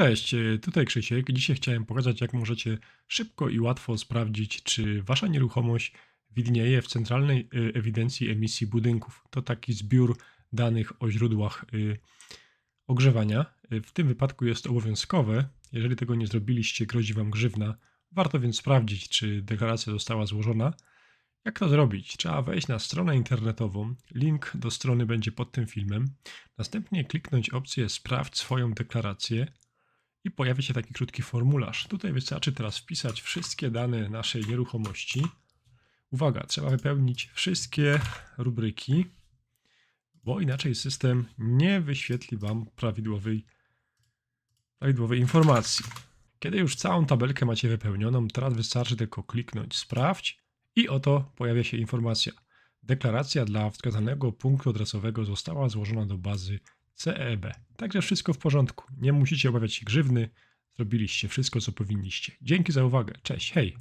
Cześć, e, tutaj Krzysiek. Dzisiaj chciałem pokazać, jak możecie szybko i łatwo sprawdzić, czy wasza nieruchomość widnieje w Centralnej e, Ewidencji Emisji Budynków. To taki zbiór danych o źródłach e, ogrzewania. W tym wypadku jest obowiązkowe. Jeżeli tego nie zrobiliście, grozi wam grzywna. Warto więc sprawdzić, czy deklaracja została złożona. Jak to zrobić? Trzeba wejść na stronę internetową. Link do strony będzie pod tym filmem. Następnie kliknąć opcję Sprawdź swoją deklarację i pojawia się taki krótki formularz. Tutaj wystarczy teraz wpisać wszystkie dane naszej nieruchomości. Uwaga, trzeba wypełnić wszystkie rubryki, bo inaczej system nie wyświetli Wam prawidłowej, prawidłowej informacji. Kiedy już całą tabelkę macie wypełnioną, teraz wystarczy tylko kliknąć Sprawdź i oto pojawia się informacja. Deklaracja dla wskazanego punktu adresowego została złożona do bazy CEB. Także wszystko w porządku. Nie musicie obawiać się grzywny. Zrobiliście wszystko, co powinniście. Dzięki za uwagę. Cześć, hej!